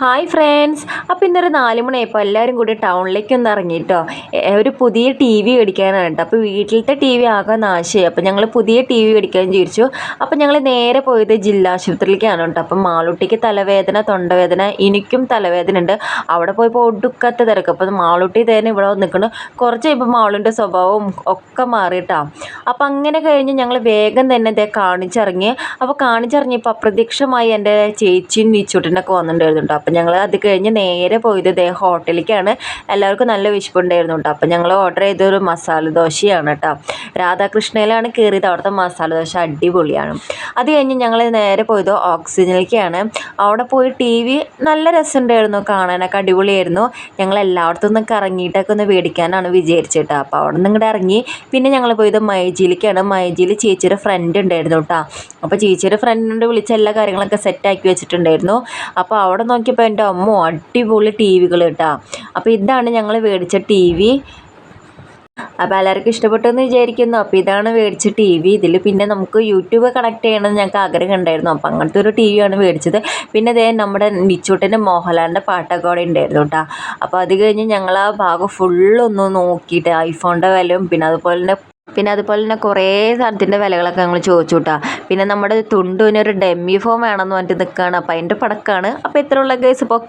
Hi friends അപ്പോൾ ഇന്നൊരു നാല് മണിയായപ്പോൾ എല്ലാവരും കൂടി ടൗണിലേക്ക് ഒന്ന് ഇറങ്ങിയിട്ടോ ഒരു പുതിയ ടി വി മേടിക്കാനാണ് കേട്ടോ. അപ്പോൾ വീട്ടിലത്തെ ടി വി ആകെ നാശമായി. അപ്പോൾ ഞങ്ങൾ പുതിയ ടി വി മേടിക്കാൻ ചോദിച്ചു അപ്പോൾ ഞങ്ങൾ നേരെ പോയത് ജില്ലാ ആശുപത്രിയിലേക്കാണ് കേട്ടോ. അപ്പം മാളൂട്ടിക്ക് തലവേദന തൊണ്ടവേദന എനിക്കും തലവേദന ഉണ്ട്. അവിടെ പോയപ്പോൾ ഒടുക്കത്തെ തിരക്ക്. അപ്പോൾ മാളൂട്ടി തന്നെ ഇവിടെ നിൽക്കുന്നു കുറച്ച് കഴിയുമ്പോൾ മാളുന്റെ സ്വഭാവവും ഒക്കെ മാറിയിട്ടാ അപ്പം അങ്ങനെ കഴിഞ്ഞ് ഞങ്ങൾ വേഗം തന്നെ ഇതേ കാണിച്ചിറങ്ങി. അപ്പോൾ കാണിച്ചിറങ്ങിയപ്പോൾ അപ്രത്യക്ഷമായി എന്റെ ചേച്ചിയും നീച്ചൂട്ടിനൊക്കെ വന്നിട്ടുണ്ടായിരുന്നു കേട്ടോ അപ്പം ഞങ്ങൾ അത് കഴിഞ്ഞ് നേരെ പോയത് ഇതേ ഹോട്ടലിലേക്കാണ്. എല്ലാവർക്കും നല്ല വിശപ്പുണ്ടായിരുന്നു കേട്ടോ അപ്പം ഞങ്ങൾ ഓർഡർ ചെയ്തൊരു മസാല ദോശയാണ് കേട്ടോ രാധാകൃഷ്ണയിലാണ് കയറിയത് അവിടുത്തെ മസാല ദോശ അടിപൊളിയാണ്. അത് കഴിഞ്ഞ് ഞങ്ങൾ നേരെ പോയത് ഓക്സിജനിലേക്കാണ്. അവിടെ പോയി ടി വി നല്ല രസമുണ്ടായിരുന്നു. കാണാനൊക്കെ അടിപൊളിയായിരുന്നു. ഞങ്ങൾ എല്ലായിടത്തും നിന്നൊക്കെ ഇറങ്ങിയിട്ടൊക്കെ ഒന്ന് മേടിക്കാനാണ് വിചാരിച്ചിട്ട് അപ്പോൾ അവിടെ നിന്ന് ഇങ്ങോട്ട് ഇറങ്ങി. പിന്നെ ഞങ്ങൾ പോയത് മൈജിയിലേക്കാണ് മൈജിയിൽ ചേച്ചിയുടെ ഫ്രണ്ട് ഉണ്ടായിരുന്നു കേട്ടോ അപ്പോൾ ചേച്ചിയുടെ ഫ്രണ്ടിനോട് വിളിച്ച എല്ലാ കാര്യങ്ങളൊക്കെ സെറ്റാക്കി വെച്ചിട്ടുണ്ടായിരുന്നു. അപ്പോൾ അവിടെ നോക്കിയപ്പോൾ എന്റെ അമ്മ അടിപൊളി ടി വികൾ കേട്ടോ അപ്പോൾ ഇതാണ് ഞങ്ങൾ മേടിച്ച ടി വി അപ്പോൾ എല്ലാവർക്കും ഇഷ്ടപ്പെട്ടു എന്ന് വിചാരിക്കുന്നു. അപ്പോൾ ഇതാണ് മേടിച്ച ടി വി ഇതിൽ പിന്നെ നമുക്ക് യൂട്യൂബ് കണക്ട് ചെയ്യണമെന്ന് ഞങ്ങൾക്ക് ആഗ്രഹം ഉണ്ടായിരുന്നു. അപ്പോൾ അങ്ങനത്തെ ഒരു ടി വിയാണ് മേടിച്ചത്. പിന്നെ അതേ നമ്മുടെ നിച്ചൂട്ടന്റെ മോഹൻലാലിന്റെ പാട്ടൊക്കെ അവിടെ ഉണ്ടായിരുന്നു കേട്ടോ അപ്പോൾ അത് കഴിഞ്ഞ് ഞങ്ങൾ ആ ഭാഗം ഫുള്ളൊന്ന് നോക്കിയിട്ട് ഐഫോണിന്റെ വിലയും പിന്നെ അതുപോലെ തന്നെ പിന്നെ അതുപോലെ തന്നെ കുറേ സാധനത്തിന്റെ വിലകളൊക്കെ ഞങ്ങൾ ചോദിച്ചു കേട്ടോ പിന്നെ നമ്മുടെ തുണ്ടുവിനൊരു ഡെമ്മി ഫോം വേണമെന്ന് പറഞ്ഞിട്ട് നിൽക്കുകയാണ്. അപ്പോൾ അതിന്റെ പടക്കാണ്. അപ്പോൾ ഇത്രയുള്ള കേസ് ഇപ്പോൾ ഓക്കെ